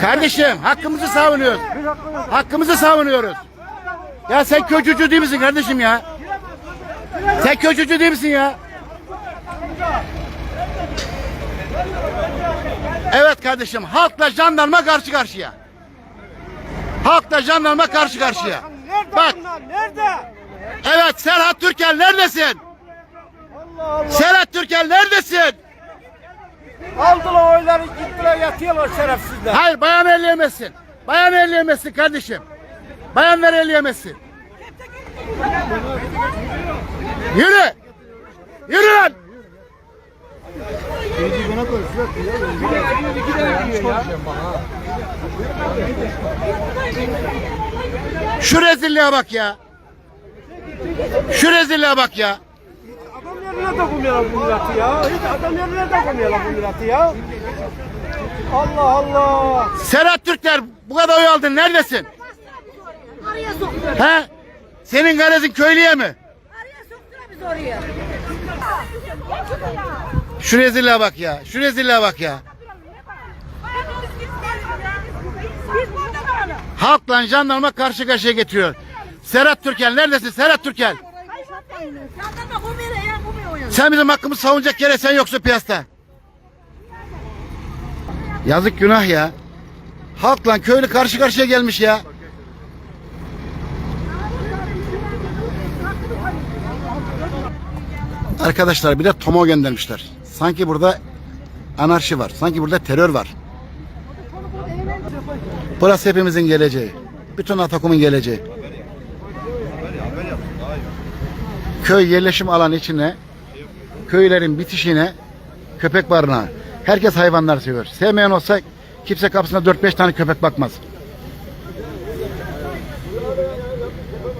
Kardeşim hakkımızı savunuyoruz. Hakkımızı savunuyoruz. Ya sen kötücü değil misin kardeşim ya? Sen kötücü değil misin ya? Evet kardeşim halkla jandarma karşı karşıya. Halkla jandarma karşı karşıya. Bak evet Serhat Türkel neredesin? Serhat Türkel neredesin? Aldılar oyları gittiler yatıyorlar şerefsizler. Hayır bayan elleyemezsin. Bayan elleyemezsin kardeşim. Bayanlar elleyemezsin. Yürü. Yürü lan. Şu rezilliğe bak ya. Şu rezilliğe bak ya. Yerine koymuyorlar bu milleti ya. Hiç adam yerine koymuyorlar bu milleti ya. Allah Allah. Serhat Türkler bu kadar oy aldın neredesin? Araya soktular. He? Senin garezin köylüye mi? Araya soktular bizi oraya. Şu rezilliğe bak ya. Şu rezilliğe bak ya. Biz burada kalalım. Halkla jandarma karşı karşıya getiriyor. Serhat Türkel neredesin Serhat Türkel? Sen bizim hakkımızı savunacak yere sen yoksun piyasada. Yazık günah ya. Halkla köylü karşı karşıya gelmiş ya. Arkadaşlar bir de tomo göndermişler. Sanki burada anarşi var. Sanki burada terör var. Burası hepimizin geleceği. Bütün Atakum'un geleceği. Köy yerleşim alanı içine köylerin bitişine köpek barınağı. Herkes hayvanlar seviyor. Sevmeyen olsa kimse kapısına 4-5 tane köpek bakmaz.